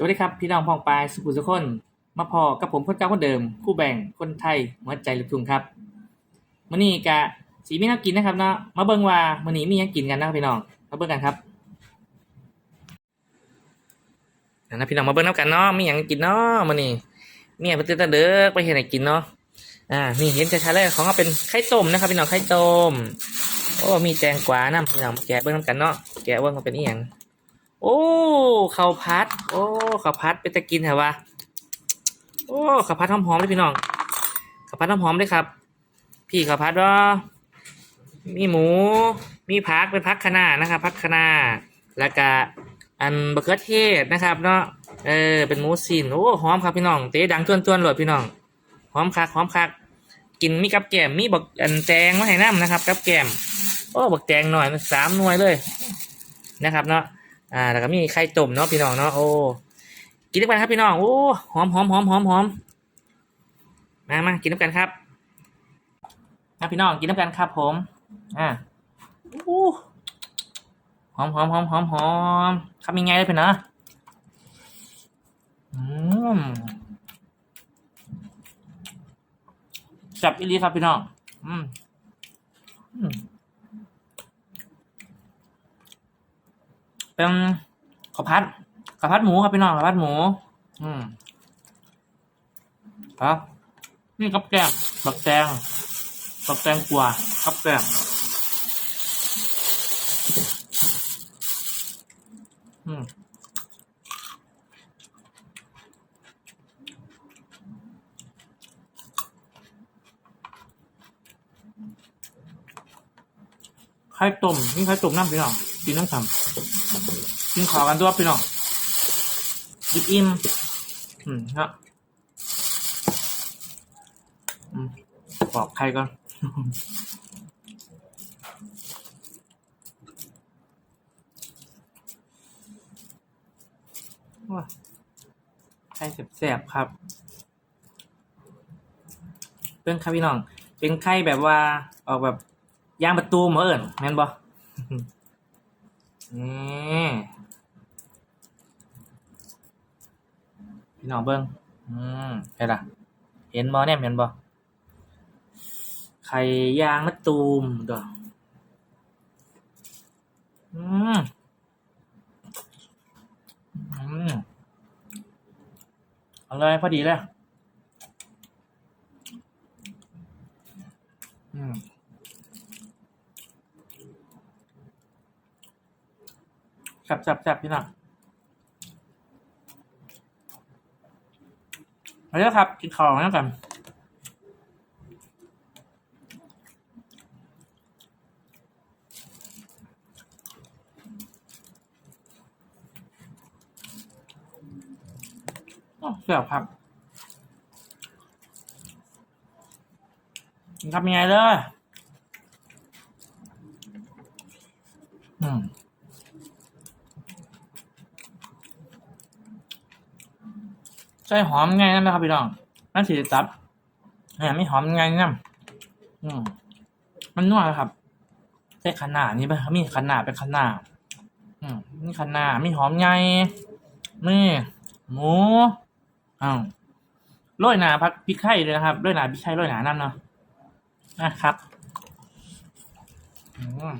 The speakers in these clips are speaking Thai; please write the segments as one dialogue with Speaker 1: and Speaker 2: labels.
Speaker 1: สวัสดีครับ พี่น้องพองปลายสุขุสุขคน มาพอกับผมคนเก่าคนเดิม คู่แบ่งคนไทยหัวใจลูกทุ่งครับมื้อนี้กะสีไมีน้ำกินนะครับเนาะมาเบิ่งว่ามื้อนี้มีหยังกินกันนะครับพี่น้องมาเบิ่งกันครับนะพี่น้องมาเบิ่งน้ำกันเนาะมีหยังกินเนาะมื้อนี้เมียเพิ่นตื่นแต่เด้อไปเฮ็ดให้กินเนาะอ่านี่เห็นชัดๆเลยของเราเป็นไข่ต้มนะครับพี่น้องไข่ต้มโอ้มีแตงกวาน้ำพี่น้องแกะเบิ่งน้ำกันเนาะแกะเบิ่งว่าเป็นอีหยัง โอ้ข้าวพัด โอ้ข้าวพัดเป็นตะกินเหรอวะโอ้ข้าวพัดหอมๆเลยพี่น้องข้าวพัดหอมๆเลยครับ พี่ข้าวพัดว่ามีหมู มีผักเป็นผักคะน้านะครับผักคะน้าแล้วก็อันบะเขือเทศนะครับ เนาะเออเป็นหมูสินโอ้หอมครับพี่น้องเตะดังต้วนๆเลยพี่น้องหอมคักหอมคักกินมีกับแกลมมีบักอันแตงมาให้น้ำนะครับ กับแกลมโอ้บักแตงหน่อยสามหน่วยเลยนะครับเนาะ อ่า แล้วก็มีไข่ต้มเนาะพี่น้องเนาะโอ้กินด้วยกันครับพี่น้องโอ้หอมหอมหอมหอมหอมมามากินด้วยกันครับนะพี่น้องกินด้วยกันครับผม อ่าโอ้หอมหอมหอมหอมหอมทำยังไงเลยเพื่อนนะอืมจับอีลีครับพี่น้อง อืมอืม เป็นข้าวผัดข้าวผัดหมูครับพี่น้องข้าวผัดหมู อืมครับ นี่กับแกงบักแตงบักแตงกวากับแกงอืมไข่ต้มนี่ไข่ต้มน้ำพี่น้องกินน้ำทำ กินขอกันด้วยพี่น้องอิ่มอิ่มอืมครับอืมปอกไข่ก่อนว้าไข่แสบๆครับ เป็นครับพี่น้อง เป็นไข่แบบว่าออกแบบย่างประตูเหมาเอิญแม่นบ่ พี่น้องเบิ้งอืมเห็นล่ะ เห็นบ่เนี่ยเห็นบ่ไข่ยางมะตูมดอกอืมอืมเอาเลยพอดีเลยอืม จับจับจับพี่น้องมาแล้วครับ กินของแล้วกันเสียบครับกินครับยังไงเลยอืม ใส่หอมไงนั่นนะครับพี่น้องนั่นสีตับเนี่ยไม่หอมไงนั่นอืมมันนัวครับใส่ขนาดนี้ไปมีขนาดเป็นขนาดอืมมีขนาดมีหอมไงนี่หมูอ้าวโรยหนาพักพริกไข่เลยนะครับโรยหนาพริกไข่โรยหนานั่นเนาะนะครับ อืม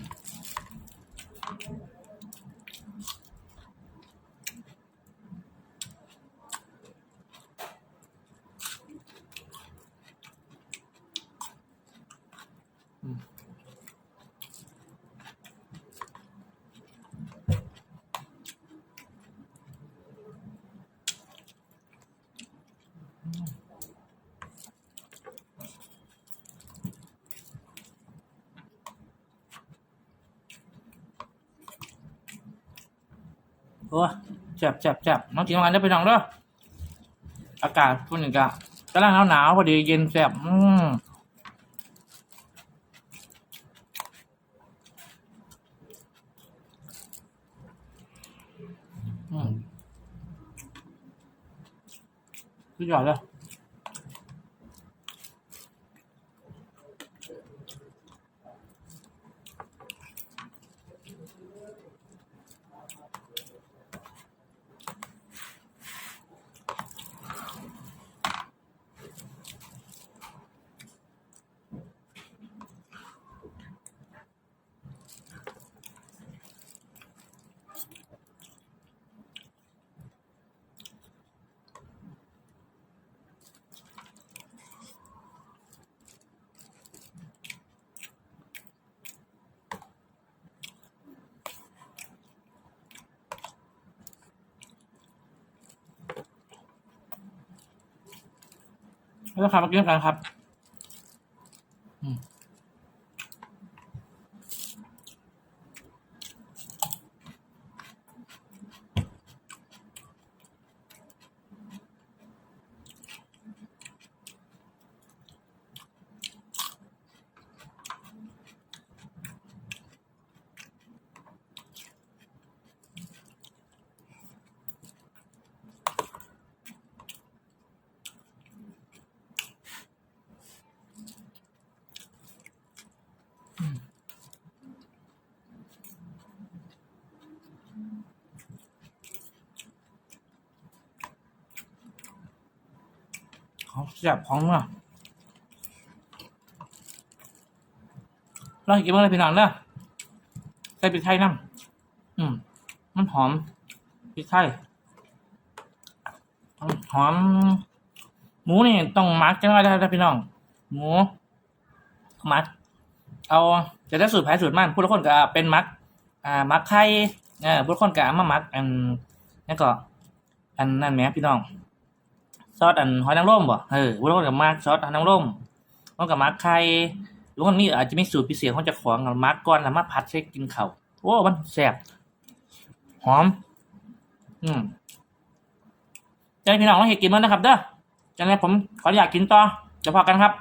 Speaker 1: โอ้จับจับจับน้องกินกันได้ไปน้องเด้ออากาศพูดหนึ่งกะกำลังหนาวหนาวพอดีเย็นแสบอืมอืมสุดยอดเลย แล้วครับมากินกันครับ ของแซ่บของเนาะลองกินบ้างเลยพี่น้องเด้อใส่พริกไทยน้ำอืม มันหอมพริกไทยหอม หมูนี่ต้องมักจังเลยนะพี่น้อง หมู มัก เอาจะได้สูตรแพ้สูตรมันผู้ละคนก็เป็นมัก อ่า มักไข่เออผู้ละคนก็เอามามัก อันนั่ก็อันนั่นแหมพี่น้อง ซอสอันหอยนางรมบ่เออผู้ละคนกับมักซอสหอยนางรมมันกับมักไข่ทุกคนมีอาจจะมีสูตรพิเศษของเจ้าของกับมักก่อนแล้วมาผัดใช้กินข้าวโอ้มันแซ่บหอม อืมจะให้พี่น้องเราเห็นกินมั้งนะครับเด้อจากนั้ผมขออยากกินต่อจะพอกันครับ